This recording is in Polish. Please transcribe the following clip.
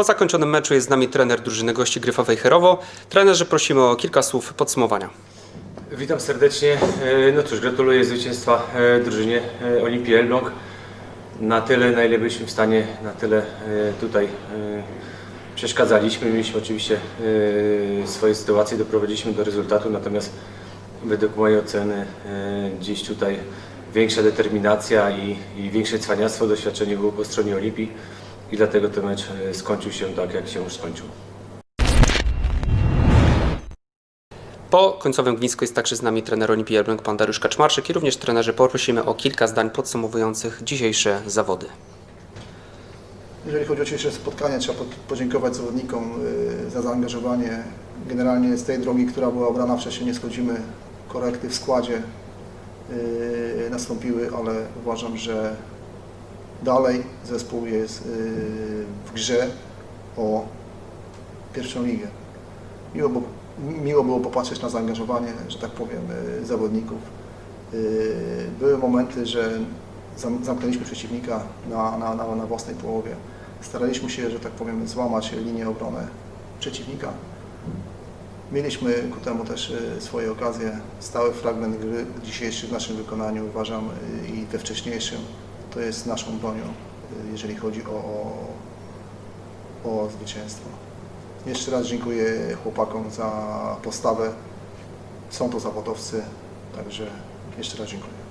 Po zakończonym meczu jest z nami trener drużyny gości Gryfowej Herowo. Trenerze, prosimy o kilka słów podsumowania. Witam serdecznie. E, No cóż, gratuluję zwycięstwa e, drużynie e, Olimpii Elbląg. Na tyle, na ile byliśmy w stanie, na tyle tutaj przeszkadzaliśmy. Mieliśmy oczywiście swoje sytuacje, doprowadziliśmy do rezultatu, natomiast według mojej oceny gdzieś tutaj większa determinacja i, i większe cwaniactwo, doświadczenie było po stronie Olimpii i dlatego ten mecz e, skończył się tak, jak się już skończył. Po końcowym gwizdku jest także z nami trener Olimpii Elbląg, pan Dariusz Kaczmarczyk i również trenerzy poprosimy o kilka zdań podsumowujących dzisiejsze zawody. Jeżeli chodzi o dzisiejsze spotkanie, trzeba pod- podziękować zawodnikom y, za zaangażowanie. Generalnie z tej drogi, która była obrana wcześniej, nie schodzimy. Korekty w składzie y, nastąpiły, ale uważam, że dalej zespół jest y, w grze o pierwszą ligę. Miło, było- miło było popatrzeć na zaangażowanie, że tak powiem, y, zawodników. Y, Były momenty, że zam- zamknęliśmy przeciwnika na, na, na, na własnej połowie. Staraliśmy się, że tak powiem, złamać linię obrony przeciwnika. Mieliśmy ku temu też swoje okazje. Stały fragment gry dzisiejszy w naszym wykonaniu, uważam, i we wcześniejszym, to jest naszą bronią, y, jeżeli chodzi o, o, o zwycięstwo. Jeszcze raz dziękuję chłopakom za postawę. Są to zawodowcy, także jeszcze raz dziękuję.